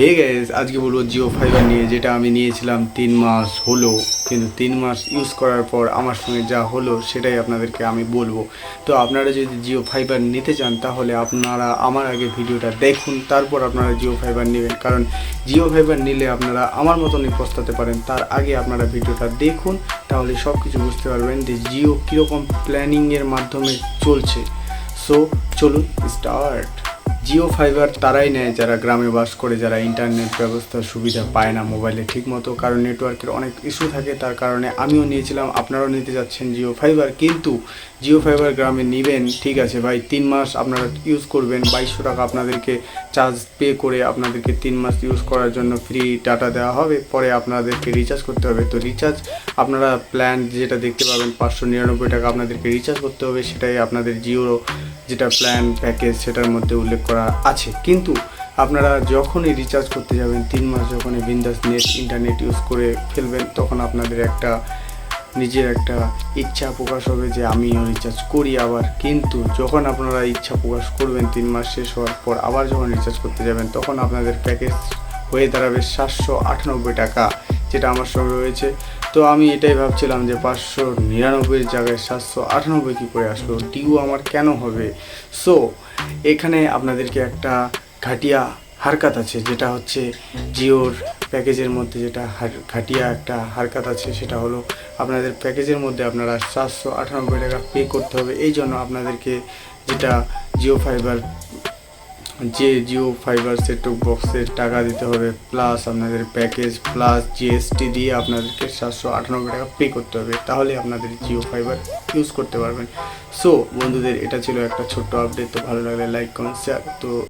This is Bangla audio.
হে গাইস আজকে বলব জিও ফাইবার নিয়ে, যেটা আমি নিয়েছিলাম তিন মাস হলো, কিন্তু তিন মাস ইউজ করার পর আমার সঙ্গে যা হলো সেটাই আপনাদেরকে আমি বলব। তো আপনারা যদি জিও ফাইবার নিতে চান, তাহলে আপনারা আমার আগে ভিডিওটা দেখুন, তারপর আপনারা জিও ফাইবার নেবেন। কারণ জিও ফাইবার নিলে আপনারা আমার মতনই পস্তাতে পারেন, তার আগে আপনারা ভিডিওটা দেখুন, তাহলে সব কিছু বুঝতে পারবেন যে জিও কীরকম প্ল্যানিংয়ের মাধ্যমে চলছে। সো চলুন স্টার্ট জিও ফাইবার তারাই নেয় যারা গ্রামে বাস করে, যারা ইন্টারনেট ব্যবস্থার সুবিধা পায় না মোবাইলে ঠিকমতো কারণ নেটওয়ার্কের অনেক ইস্যু থাকে, তার কারণে আমিও নিয়েছিলাম, আপনারাও নিতে যাচ্ছেন জিও ফাইবার। কিন্তু জিও ফাইবার গ্রামে নেবেন, ঠিক আছে ভাই, তিন মাস আপনারা ইউজ করবেন, বাইশশো টাকা আপনাদেরকে চার্জ পে করে আপনাদেরকে তিন মাস ইউজ করার জন্য ফ্রি ডাটা দেওয়া হবে, পরে আপনাদেরকে রিচার্জ করতে হবে। তো রিচার্জ আপনারা প্ল্যান যেটা দেখতে পাবেন, পাঁচশো নিরানব্বই টাকা আপনাদেরকে রিচার্জ করতে হবে, সেটাই আপনাদের জিও যেটা প্ল্যান প্যাকেজ সেটার মধ্যে উল্লেখ করা আছে। কিন্তু আপনারা যখনই রিচার্জ করতে যাবেন, তিন মাস যখনই বিন্দাস নেট ইন্টারনেট ইউজ করে ফেলবেন, তখন আপনাদের একটা, নিজের একটা ইচ্ছা প্রকাশ হবে যে আমিও রিচার্জ করি আবার। কিন্তু যখন আপনারা ইচ্ছা প্রকাশ করবেন, তিন মাস শেষ হওয়ার পর আবার যখন রিচার্জ করতে যাবেন, তখন আপনাদের প্যাকেজ হয়ে দাঁড়াবে সাতশো আটানব্বই টাকা, যেটা আমার সঙ্গে হয়েছে তো আমি এটাই ভাবছিলাম যে পাঁচশো নিরানব্বইয়ের জায়গায় সাতশো আটানব্বই কী করে আসলো, ডিউ আমার কেন হবে? সো এখানে আপনাদেরকে একটা ঘাটিয়া হারকাত আছে, যেটা হচ্ছে জিওর প্যাকেজের মধ্যে যেটা ঘাটিয়া একটা হারকাত আছে, সেটা হলো আপনাদের প্যাকেজের মধ্যে আপনারা সাতশো আটানব্বই টাকা পে করতে হবে। এই জন্য আপনাদেরকে যেটা জিও ফাইবার যে জিও ফাইবার সেটটপ বক্সের টাকা দিতে হবে প্লাস আপনাদের প্যাকেজ প্লাস জিএসটি দিয়ে আপনাদেরকে সাতশো আটানব্বই টাকা পে করতে হবে। তাহলে আপনাদের জিও ফাইবার ইউজ করতে পারবেন। সো বন্ধুদের, এটা ছিল একটা ছোট্ট আপডেট তো ভালো লাগলে লাইক কমেন্ট শেয়ার তো